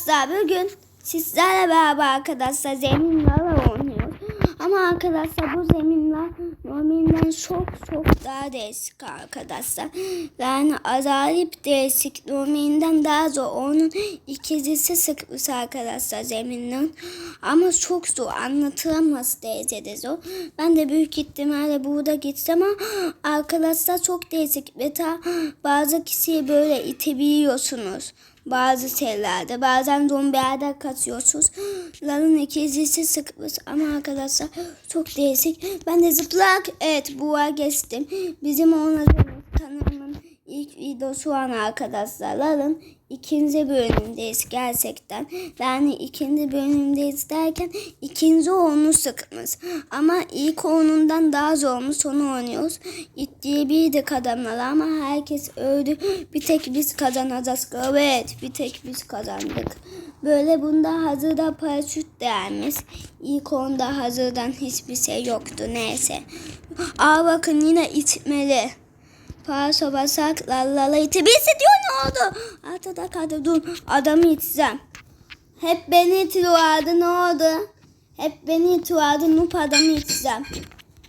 Arkadaşlar bugün sizlerle beraber arkadaşlar zeminlerle oynuyoruz. Ama arkadaşlar bu zeminler normalinden çok çok daha değişik arkadaşlar. Yani acayip değişik normalinden daha zor. Onun ikizisi sıkmış arkadaşlar zeminin. Ama çok zor anlatılamaz derecede zor. Ben de büyük ihtimalle burada gitsem ama arkadaşlar çok değişik. Ve ta bazı kişiyi böyle itebiliyorsunuz bazı şeylerde. Bazen zombilerde kaçıyorsunuz. Lalın ikizisi sıkmış ama arkadaşlar çok değişik. Ben de zıplak evet buğa geçtim. Bizim oynadığımız kanalımın ilk videosu an arkadaşlar. Lalın ikinci bölümündeyiz gerçekten. Yani ikinci bölümündeyiz derken ikinci onu sıkmış. Ama ilk onundan daha zormuş onu oynuyoruz. İttiği adamlar ama herkes öldü. Bir tek biz kazanacağız. Evet bir tek biz kazandık. Böyle bunda hazırda paraşüt değermiş. İlk onda hazırdan hiçbir şey yoktu neyse. Aa bakın yine itmeli. Paso basak lallala iti. Birisi diyor ne oldu? Altıda kaldı dur adamı iteceğim. Hep beni itiyordu ne oldu? Hep beni itiyordu nup adamı iteceğim.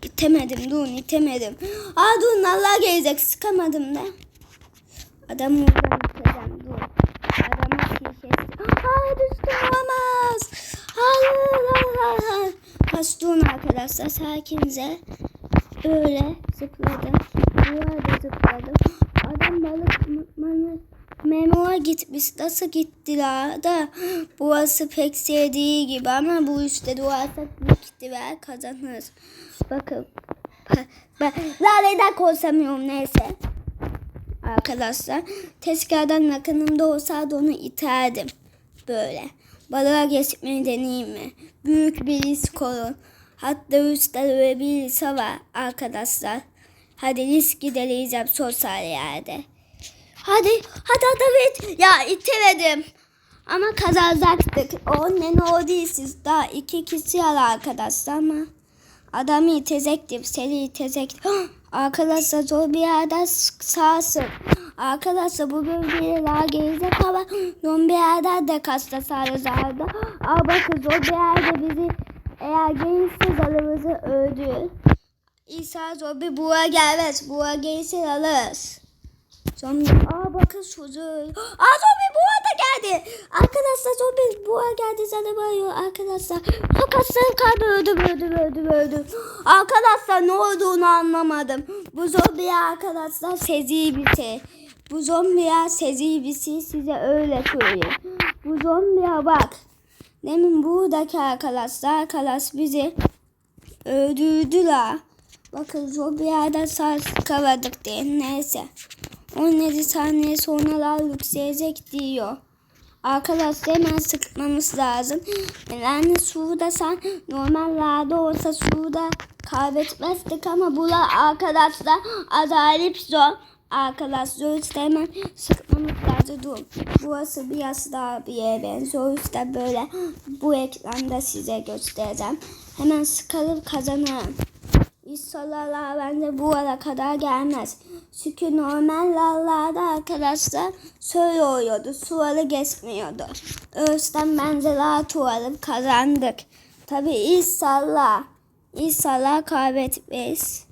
İtemedim dur itemedim. Aa dur nalla gelecek sıkamadım da. Adamı buradan iteceğim dur. Adamı şişesi. Aa düştüm olamaz. Hayır hayır hayır. Kaçtım arkadaşlar sakince. Öyle zıpladım. Burada zıpladım. Adam balık Memo'a gitmiş. Nasıl gittiler da burası pek sevdiği gibi ama bu işte duvarsak büyük ihtimal kazanır. Bakın. Ben Lale'den korsamıyorum neyse. Arkadaşlar tezgahdan yakınımda olsaydı onu iterdim. Böyle. Balığa geçmeyi deneyeyim mi? Büyük bir risk olur. Hatta üstler bir var arkadaşlar. Hadi risk gidereceğim sosyal yerde. Hadi, hadi David. Ya itemedim. Ama kazanacaktık. O ne ne o değil. Daha iki kişi var arkadaşlar ama. Adamı itecektim. Seni itecektim. Arkadaşlar zor bir yerden sağsın. Arkadaşlar bu bölgeye daha gelecek ama zor bir yerden de kasta sarızardı. Aa bakın zor bir yerde bizi eğer gelirse alımızı öldürür. İsa zombi buğa gelmez. Buğa gelirse alırız. Zombi. Aa bakın çocuğu. Aa zombi buğa da geldi. Arkadaşlar zombi buğa geldi sana bağırıyor arkadaşlar. Sokakların kalbi öldüm öldüm öldüm öldüm. Arkadaşlar ne olduğunu anlamadım. Bu zombi arkadaşlar sezi bir şey. Bu zombiye sezi bir şey size öyle söyleyeyim. Bu zombiye bak. Demin buradaki arkadaşlar arkadaş bizi öldürdüler. Bakın zor bir yerden sağ kaladık diye neyse. 17 saniye sonra yükselecek diyor. Arkadaşlar hemen sıkmamız lazım. Yani suda sen normallerde olsa suda kaybetmezdik ama bu arkadaşlar acayip zor. Arkadaşlar işte hemen sıkmamız lazım. Dur. Burası biraz daha bir yere benziyor. İşte böyle bu ekranda size göstereceğim. Hemen sıkalım kazanırım. İnşallah bence bu ara kadar gelmez. Çünkü normal lallarda arkadaşlar şöyle oluyordu. Suları geçmiyordu. O yüzden bence rahat olalım kazandık. Tabi inşallah. İnşallah kaybetmeyiz.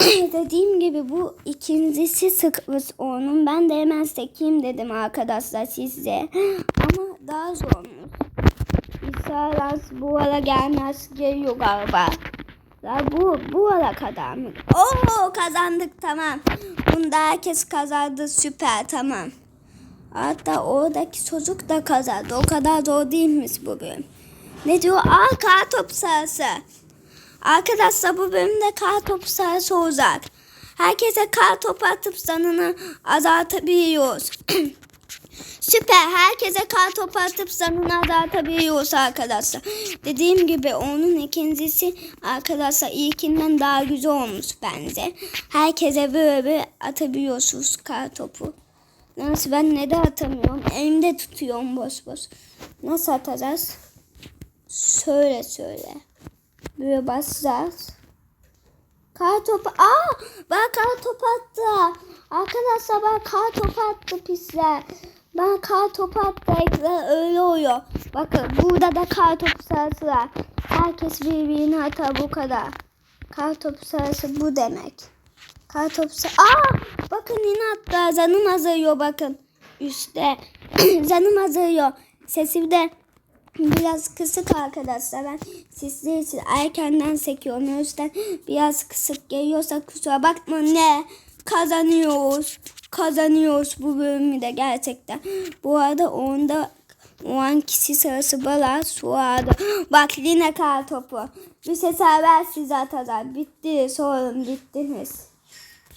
Dediğim gibi bu ikincisi sıkmış onun. Ben de hemen sekeyim dedim arkadaşlar size. Ama daha zormuş. İnşallah bu ara gelmez geliyor galiba. Ya bu bu ara kadar mı? Oo kazandık tamam. Bunda herkes kazandı süper tamam. Hatta oradaki çocuk da kazandı. O kadar zor değilmiş bu bölüm. Ne diyor? Aa kar top sahası. Arkadaşlar bu bölümde kar top sahası olacak. Herkese kar topu atıp sanını azaltabiliyoruz. Süper. Herkese kar topu atıp zanını azaltabiliyoruz arkadaşlar. Dediğim gibi onun ikincisi arkadaşlar ilkinden daha güzel olmuş bence. Herkese böyle bir atabiliyorsunuz kar topu. Nasıl ben ne de atamıyorum. Elimde tutuyorum boş boş. Nasıl atacağız? Söyle söyle. Böyle basacağız. Kar topu. Aa! Ben kar topu attı. Arkadaşlar ben kar topu attı pisler. Ben kar topu attığımda öyle oluyor. Bakın burada da kar topu sırası var. Herkes birbirine atar bu kadar. Kar topu sırası bu demek. Kar topu sırası. Aa! Bakın yine hatta zanım azalıyor bakın. Üstte. zanım azalıyor. Sesim de biraz kısık arkadaşlar. Ben sizler için erkenden sekiyorum. O yüzden biraz kısık geliyorsa kusura bakma ne kazanıyoruz. Kazanıyoruz bu bölümü de gerçekten. Bu arada onda o an kişi sırası bala suada. Bak yine kar topu. Bir sefer size atacağım. Bitti sorun bittiniz.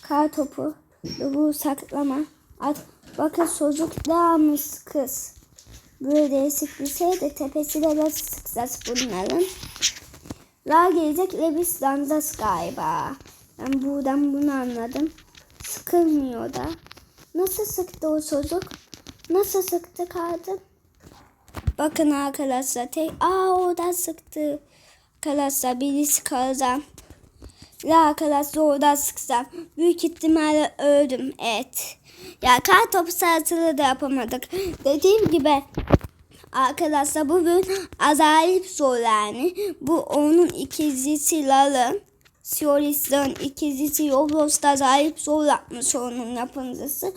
Kar topu. Bu saklama. At. Bakın çocuk dağılmış kız. Böyle değişik bir şey de tepesine nasıl sıkacağız bunların? La gelecek biz danacağız galiba. Ben buradan bunu anladım. Sıkılmıyor da. Nasıl sıktı o çocuk? Nasıl sıktı kadın? Bakın arkadaşlar tek aa oradan sıktı. Arkadaşlar birisi kalacağım. La arkadaşlar oradan sıksam. Büyük ihtimalle öldüm. Evet. Ya kar topu sırasını da yapamadık. Dediğim gibi arkadaşlar bugün azalip zor yani. Bu onun ikizisi Lal'ın. Siolis'in ikizisi Roblox'ta azalip zor yapmış onun yapımcısı.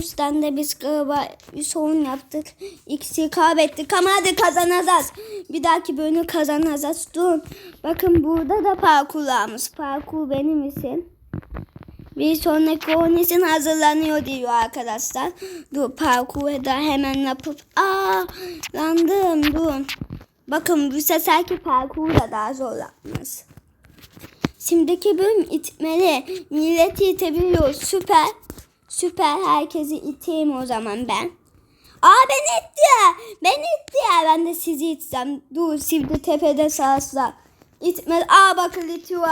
Yüzden de biz galiba bir sorun yaptık. İkisi kaybettik ama hadi kazanacağız. Bir dahaki bölümü kazanacağız. Dur. Bakın burada da parkurlarımız. Parkur benim için. Bir sonraki oyun için hazırlanıyor diyor arkadaşlar. Dur parkuru da hemen yapıp aa landım dur. Bakın bu seferki parkuru da daha zor yapmış. Şimdiki bölüm itmeli. Milleti itebiliyor. Süper. Süper. Herkesi iteyim o zaman ben. Aa ben itti ya. Ben itti ya. Ben de sizi itsem. Dur şimdi tepede sağsa. İtmeli. Aa bakın itiyor.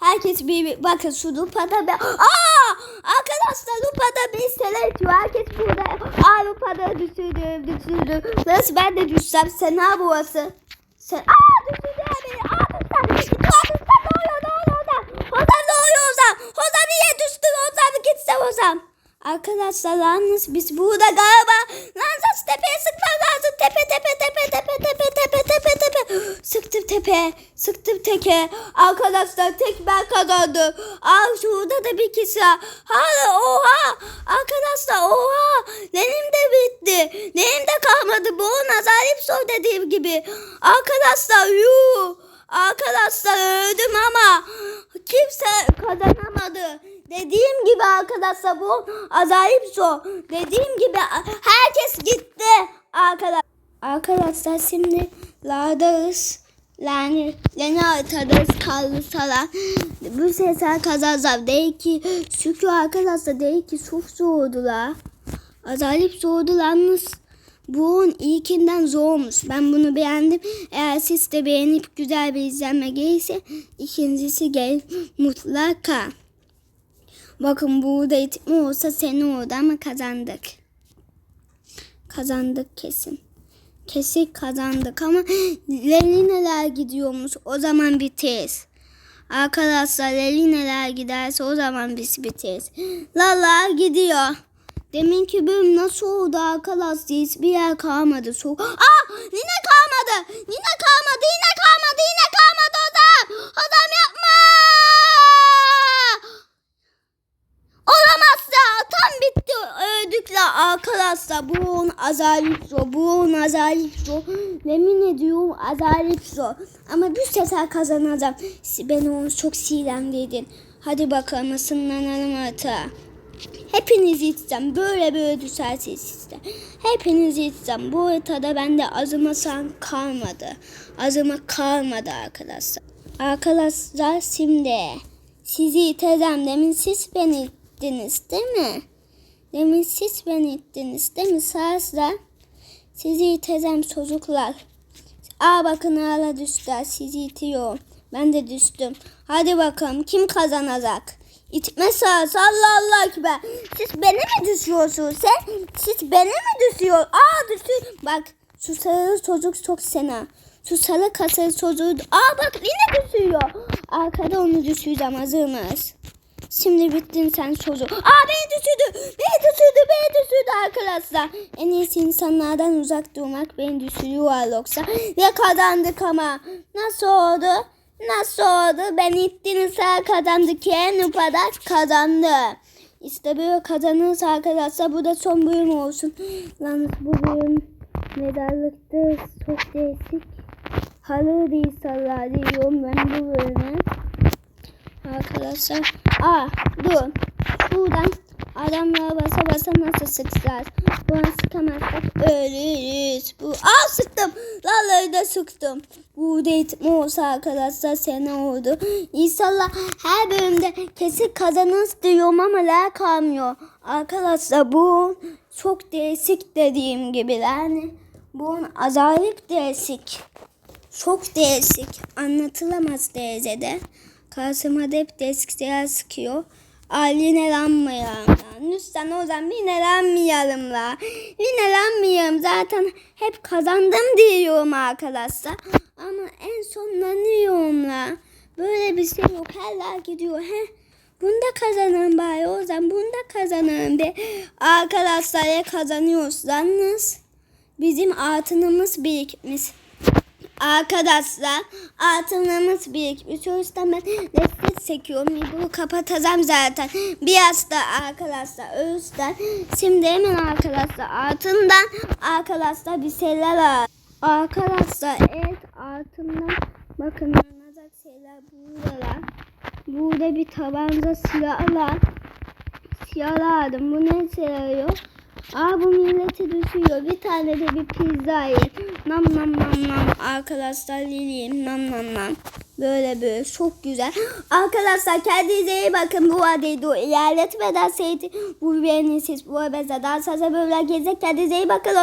Herkes bir, bir bakın şu lupada ben. Aa arkadaşlar lupada bir sene itiyor. Herkes burada. Aa lupada düşürdüm düşürdüm. Nasıl ben de düşsem sen ha burası. Sen aa düşürdü beni. Aa düşsem. İtiyor düşsem ne oluyor ne oluyor Ozan. Ozan ne oluyor Ozan? Ozan niye düştün Gitsem Ozan. Arkadaşlar yalnız biz burada galiba Lanzas tepeye sıkmam lazım. Tepe tepe tepe tepe tepe tepe tepe tepe. Sıktım tepe. Sıktım teke. Arkadaşlar tek ben kazandım. Aa şurada da bir kişi. Hala oha. Arkadaşlar oha. Benim de bitti. Benim de kalmadı. Bu nazarip sor dediğim gibi. Arkadaşlar yuh. Arkadaşlar öldüm ama kimse kazanamadı. Dediğim gibi arkadaşlar bu azayip zor. Dediğim gibi herkes gitti arkadaşlar. Arkadaşlar şimdi ladağız. Yani Lena atarız kaldı. Bu sefer kazanacağım. Değil ki çünkü arkadaşlar değil ki çok zordular. Azalip zordu yalnız. Bu oyun ilkinden zormuş. Ben bunu beğendim. Eğer siz de beğenip güzel bir izlenme gelirse ikincisi gel mutlaka. Bakın burada itme olsa seni oldu ama kazandık. Kazandık kesin. Kesin kazandık ama Lelineler gidiyormuş. O zaman biteriz. Arkadaşlar Lelineler giderse o zaman biz biteriz. Lala gidiyor. Deminki bölüm nasıl oldu arkadaşlar? Hiçbir yer kalmadı. So Aa! Yine kalmadı. Yine kalmadı. Yine kalmadı. Yine kalmadı adam. Adam yapma. Ya. Tam bitti. Öldükler arkadaşlar. Bu on azalip zor. Bu on azalip zor. Yemin ediyorum azalip zor. Ama bir sefer kazanacağım. Ben onu çok sinirlendirdin. Hadi bakalım ısınlanalım hata. Hepinizi içeceğim. Böyle böyle düşersiniz size. Hepinizi içeceğim. Bu haritada bende azıma san kalmadı. Azıma kalmadı arkadaşlar. Arkadaşlar şimdi sizi iteceğim. Demin siz beni ittiniz değil mi? Demin siz beni ittiniz değil mi? Sağızla sizi iteceğim çocuklar. Aa bakın hala düştüler. Sizi itiyor. Ben de düştüm. Hadi bakalım kim kazanacak? İtme sağ Allah Allah ekber. Siz beni mi düşüyorsunuz sen? Siz beni mi düşüyor? Aa düşüyor. Bak şu sarı çocuk çok sena. Şu sarı kasarı çocuğu. Aa bak yine düşüyor. Arkada onu düşüreceğim hazır mıyız? Şimdi bittin sen çocuğum. Aa beni düşürdü. Beni düşürdü. Beni düşürdü arkadaşlar. En iyisi insanlardan uzak durmak beni düşürüyor yoksa. Ve kazandık ama. Nasıl oldu? Nasıl oldu? Ben ittiğiniz sıra kazandık. En upadak kazandı. İşte böyle kazanırsa arkadaşlar bu da son bölüm olsun. Yalnız bu bölüm mezarlıkta çok değişik. Halı değil sallar diyorum ben bu bölüme. Arkadaşlar. Aa dur. Buradan adamlara basa basa nasıl sıkacağız? Buna sıkamazsak ölürüz. Bu Aa sıktım. Vallahi da sıktım. Bu eğitim olsa arkadaşlar sene oldu. İnşallah her bölümde kesin kazanırız diyorum ama la kalmıyor. Arkadaşlar bu çok değişik dediğim gibi yani. Bu azalip değişik. Çok değişik. Anlatılamaz derecede. Da hep deskler sıkıyor. Ay yinelenmayalım ya. Lütfen o zaman yinelenmeyelim la. Yinelenmeyelim. Zaten hep kazandım diyorum arkadaşlar. Ama en sonlanıyorum la. Böyle bir şey yok. Herler gidiyor. He. Bunda kazanın bari o zaman. Bunda kazanın be. Arkadaşlar ya kazanıyorsanız bizim altınımız birikmiş. Arkadaşlar altınlarımız birikmiş. O yüzden ben nefret çekiyorum. Bunu kapatacağım zaten. Biraz da arkadaşlar o yüzden. Şimdi hemen arkadaşlar altından arkadaşlar bir şeyler al. Arkadaşlar evet altından bakın yanacak şeyler buradalar. Burada bir tabanca silahlar. Silahlar aldım. Bu ne işe yarıyor? Aa bu milleti düşüyor. Bir tane de bir pizza yiyin. Nam nam nam nam. Arkadaşlar yiyeyim. Nam nam nam. Böyle böyle çok güzel. Arkadaşlar kendinize iyi bakın. Bu adayı ilerletmeden seyredin. Bu beğenirsiniz. Bu bezadan sonra böyle gezecek. Kendinize iyi bakın.